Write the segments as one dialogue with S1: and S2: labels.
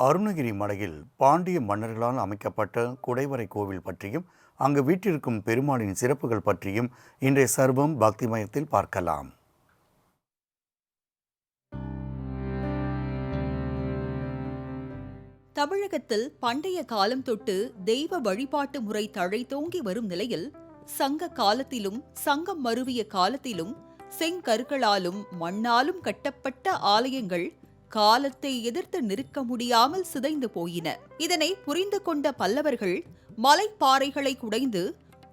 S1: அருணகிரி மலையில் பாண்டிய மன்னர்களால் அமைக்கப்பட்ட குடைவரை கோவில் பற்றியும் அங்கு வீட்டிற்கும் பெருமாளின் சிறப்புகள் பற்றியும் இன்றைய சர்வம் பக்திமயத்தில் பார்க்கலாம்.
S2: தமிழகத்தில் பண்டைய காலம் தொட்டு தெய்வ வழிபாட்டு முறை தழைத்தோங்கி வரும் நிலையில் சங்க காலத்திலும் சங்கம் மருவிய காலத்திலும் செங்கற்களாலும் மண்ணாலும் கட்டப்பட்ட ஆலயங்கள் காலத்தை எதிர்த்து நிற்க முடியாமல் சிதைந்து போயின. இதனை புரிந்து கொண்ட பல்லவர்கள் மலைப்பாறைகளை குடைந்து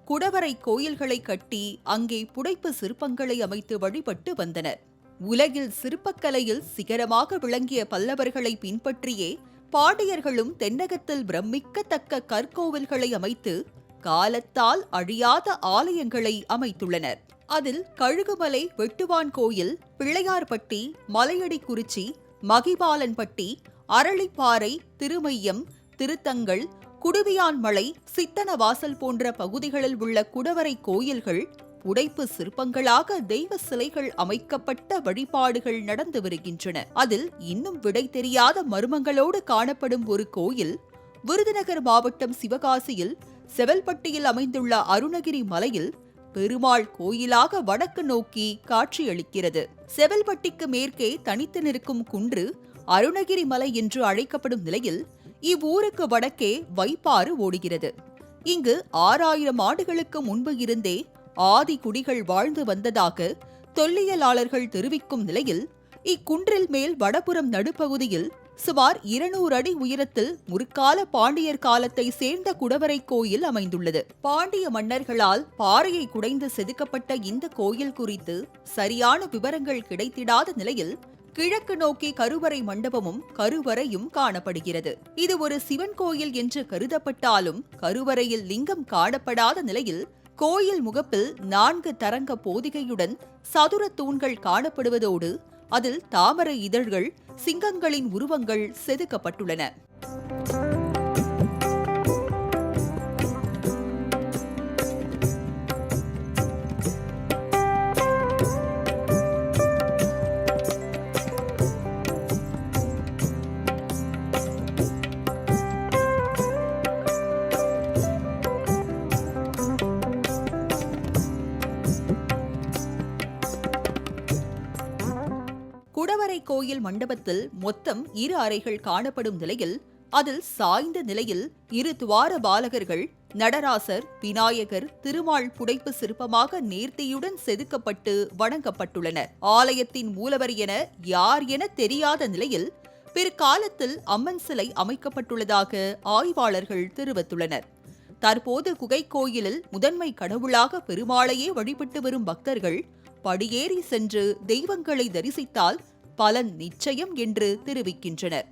S2: குடவரை கோயில்களை கட்டி அங்கே புடைப்பு சிற்பங்களை அமைத்து வழிபட்டு வந்தனர். உலகில் சிற்பக்கலையில் சிகரமாக விளங்கிய பல்லவர்களை பின்பற்றியே பாண்டியர்களும் தென்னகத்தில் பிரமிக்கத்தக்க கற்கோவில்களை அமைத்து காலத்தால் அழியாத ஆலயங்களை அமைத்துள்ளனர். அதில் கழுகுமலை வெட்டுவான் கோயில் பிள்ளையார்பட்டி மலையடி குறிச்சி மகிபாலன்பட்டி அரளிப்பாறை திருமையம் திருத்தங்கள் குடுவியான்மலை சித்தனவாசல் போன்ற பகுதிகளில் உள்ள குடவரை கோயில்கள் உடைப்பு சிற்பங்களாக தெய்வ சிலைகள் அமைக்கப்பட்ட வழிபாடுகள் நடந்து வருகின்றன. அதில் இன்னும் விடை தெரியாத மர்மங்களோடு காணப்படும் ஒரு கோயில் விருதுநகர் மாவட்டம் சிவகாசியில் செவல்பட்டியில் அமைந்துள்ள அருணகிரி மலையில் பெருமாள் கோயிலாக வடக்கு நோக்கி காட்சியளிக்கிறது. செவல்பட்டிக்கு மேற்கே தனித்து நிற்கும் குன்று அருணகிரி மலை என்று அழைக்கப்படும் நிலையில் இவ்வூருக்கு வடக்கே வைப்பாறு ஓடுகிறது. இங்கு ஆறாயிரம் ஆண்டுகளுக்கு முன்பு இருந்தே ஆதி குடிகள் வாழ்ந்து வந்ததாக தொல்லியலாளர்கள் தெரிவிக்கும் நிலையில் இக்குன்றில் மேல் வடபுறம் நடுப்பகுதியில் சுமார் இருநூறு அடி உயரத்தில் முற்கால பாண்டியர் காலத்தை சேர்ந்த குடவரை கோயில் அமைந்துள்ளது. பாண்டிய மன்னர்களால் பாறையை குடைந்து செதுக்கப்பட்ட இந்த கோயில் குறித்து சரியான விவரங்கள் கிடைத்திடாத நிலையில் கிழக்கு நோக்கி கருவறை மண்டபமும் கருவறையும் காணப்படுகிறது. இது ஒரு சிவன் கோயில் என்று கருதப்பட்டாலும் கருவறையில் லிங்கம் காணப்படாத நிலையில் கோயில் முகப்பில் நான்கு தரங்க போதிகையுடன் சதுர தூண்கள் காணப்படுவதோடு அதில் தாமரை இதழ்கள் சிங்கங்களின் உருவங்கள் செதுக்கப்பட்டுள்ளன. கோயில் மண்டபத்தில் மொத்தம் இரு அறைகள் காணப்படும் நிலையில் அதில் சாய்ந்த நிலையில் இரு துவார பாலகர்கள் நடராசர் விநாயகர் திருமால் புடைப்பு சிற்பமாக நேர்த்தியுடன் செதுக்கப்பட்டு வணங்கப்பட்டுள்ளனர். ஆலயத்தின் மூலவர் என யார் என தெரியாத நிலையில் பிற்காலத்தில் அம்மன் சிலை அமைக்கப்பட்டுள்ளதாக ஆய்வாளர்கள் தெரிவித்துள்ளனர். தற்போது குகை கோயிலில் முதன்மை கடவுளாக பெருமாளையே வழிபட்டு வரும் பக்தர்கள் படியேறி சென்று தெய்வங்களை தரிசித்தால் பலன் நிச்சயம் என்று தெரிவிக்கின்றனர்.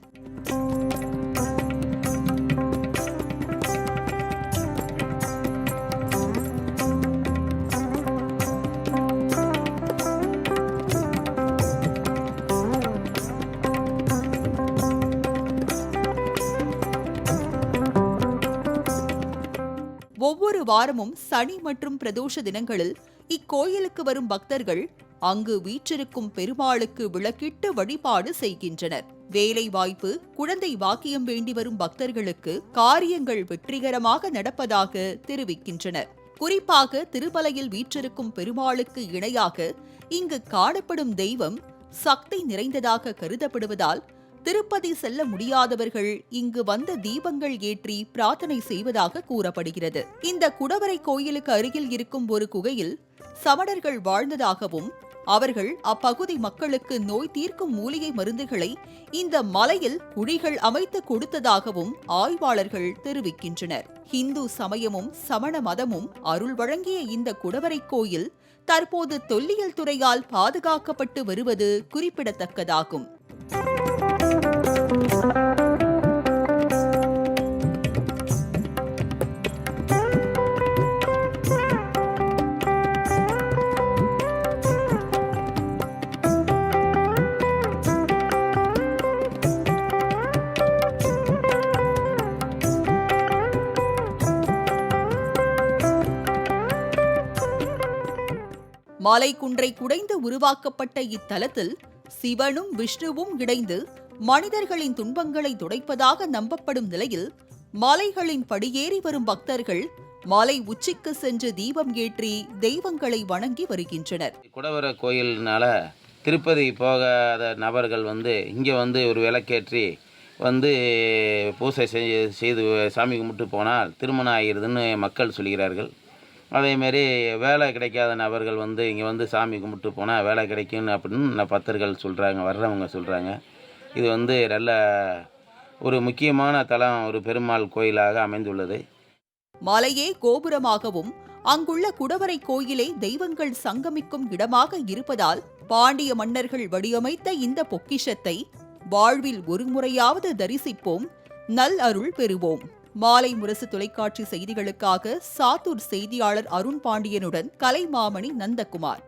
S2: ஒவ்வொரு வாரமும் சனி மற்றும் பிரதோஷ தினங்களில் இக்கோயிலுக்கு வரும் பக்தர்கள் அங்கு வீற்றிருக்கும் பெருமாளுக்கு விளக்கிட்டு வழிபாடு செய்கின்றனர். வேலை வாய்ப்பு குழந்தை வாக்கியம் வேண்டி வரும் பக்தர்களுக்கு காரியங்கள் வெற்றிகரமாக நடப்பதாக தெரிவிக்கின்றனர். குறிப்பாக திருமலையில் வீற்றிருக்கும் பெருமாளுக்கு இணையாக இங்கு காணப்படும் தெய்வம் சக்தி நிறைந்ததாக கருதப்படுவதால் திருப்பதி செல்ல முடியாதவர்கள் இங்கு வந்த தீபங்கள் ஏற்றி பிரார்த்தனை செய்வதாக கூறப்படுகிறது. இந்த குடவரை கோயிலுக்கு அருகில் இருக்கும் ஒரு குகையில் சமணர்கள் வாழ்ந்ததாகவும் அவர்கள் அப்பகுதி மக்களுக்கு நோய் தீர்க்கும் மூலிகை மருந்துகளை இந்த மலையில் குழிகள் அமைத்து கொடுத்ததாகவும் ஆய்வாளர்கள் தெரிவிக்கின்றனர். ஹிந்து சமயமும் சமண மதமும் அருள் வழங்கிய இந்த குடவரை கோயில் தற்போது தொல்லியல் துறையால் பாதுகாக்கப்பட்டு வருவது குறிப்பிடத்தக்கதாகும். மலை குன்றை குடைந்து உருவாக்கப்பட்ட இத்தலத்தில் சிவனும் விஷ்ணுவும் இணைந்து மனிதர்களின் துன்பங்களை துடைப்பதாக நம்பப்படும் நிலையில் மலைகளின் படியேறி வரும் பக்தர்கள் மலை உச்சிக்கு சென்று தீபம் ஏற்றி தெய்வங்களை வணங்கி வருகின்றனர்.
S3: குடவர கோயில்னால திருப்பதி போகாத நபர்கள் வந்து இங்கே வந்து ஒரு விளக்கேற்றி வந்து பூசை செய் செய்து சாமி கும்பிட்டு போனால் திருமணம் ஆகிருதுன்னு மக்கள் சொல்கிறார்கள். அதேமாரி வேலை கிடைக்காத நபர்கள் வந்து இங்கே வந்து சாமி கும்பிட்டு போனால் வேலை கிடைக்கும்னு அப்படின்னு ந- பக்தர்கள் சொல்கிறாங்க வர்றவங்க சொல்கிறாங்க இது வந்து நல்ல ஒரு முக்கியமான தலம் ஒரு பெருமாள் கோயிலாக அமைந்துள்ளது.
S2: மலையே கோபுரமாகவும் அங்குள்ள குடவரை கோயிலே தெய்வங்கள் சங்கமிக்கும் இடமாக இருப்பதால் பாண்டிய மன்னர்கள் வடிவமைத்த இந்த பொக்கிஷத்தை வாழ்வில் ஒருமுறையாவது தரிசிப்போம் நல் அருள் பெறுவோம். மாலை முரசு தொலைக்காட்சி செய்திகளுக்காக சாத்தூர் செய்தியாளர் அருண் பாண்டியனுடன் கலைமாமணி நந்தகுமார்.